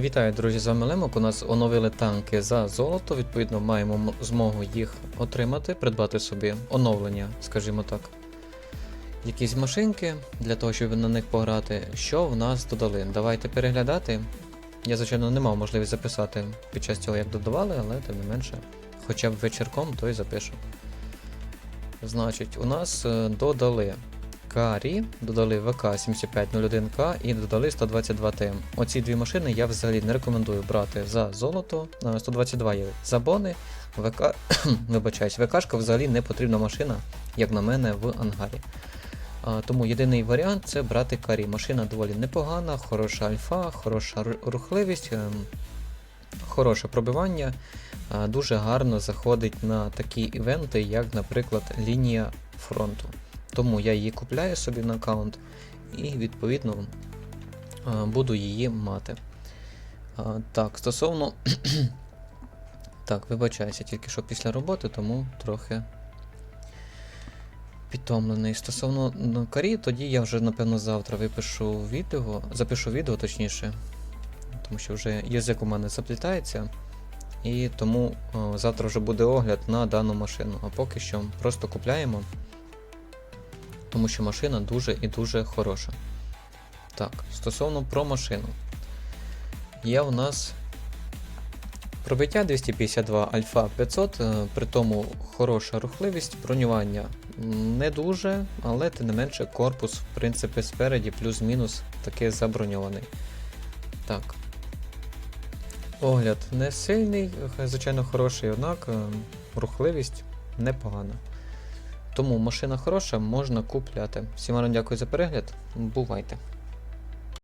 Вітаю, друзі, з вами Лемок. У нас оновили танки за золото. Відповідно, маємо змогу їх отримати, придбати собі оновлення, скажімо так. Якісь машинки для того, щоб на них пограти. Що в нас додали? Давайте переглядати. Я, звичайно, не мав можливість записати під час цього, як додавали, але тим не менше, хоча б вечірком, то й запишу. Значить, у нас е, додали Карі, додали ВК-7501К і додали 122 ТМ. Оці дві машини я взагалі не рекомендую брати за золото. Е, 122 є за бони, ВК, вибачаюсь, ВКшка взагалі не потрібна машина, як на мене, в ангарі. А, тому єдиний варіант це брати карі. Машина доволі непогана, хороша альфа, хороша рухливість, ем, хороше пробивання. а, Дуже гарно заходить на такі івенти, як, наприклад, лінія фронту. Тому я її купляю собі на аккаунт і відповідно буду її мати. Так, стосовно. так, вибачаюся, тільки що після роботи, тому трохи підтомлений. Стосовно ну, карі, тоді я вже, напевно, завтра випишу відео, запишу відео точніше, тому що вже язик у мене заплітається. І тому о, завтра вже буде огляд на дану машину. А поки що просто купляємо тому що машина дуже і дуже хороша. Так, стосовно про машину. Є у нас пробиття 252 Альфа 500, е, при тому хороша рухливість, бронювання не дуже, але тим не менше корпус, в принципі, спереді плюс-мінус таки заброньований. Так. Огляд не сильний, е, звичайно, хороший, однак е, рухливість непогана. Тому машина хороша, можна купляти. Всім вам дякую за перегляд. Бувайте!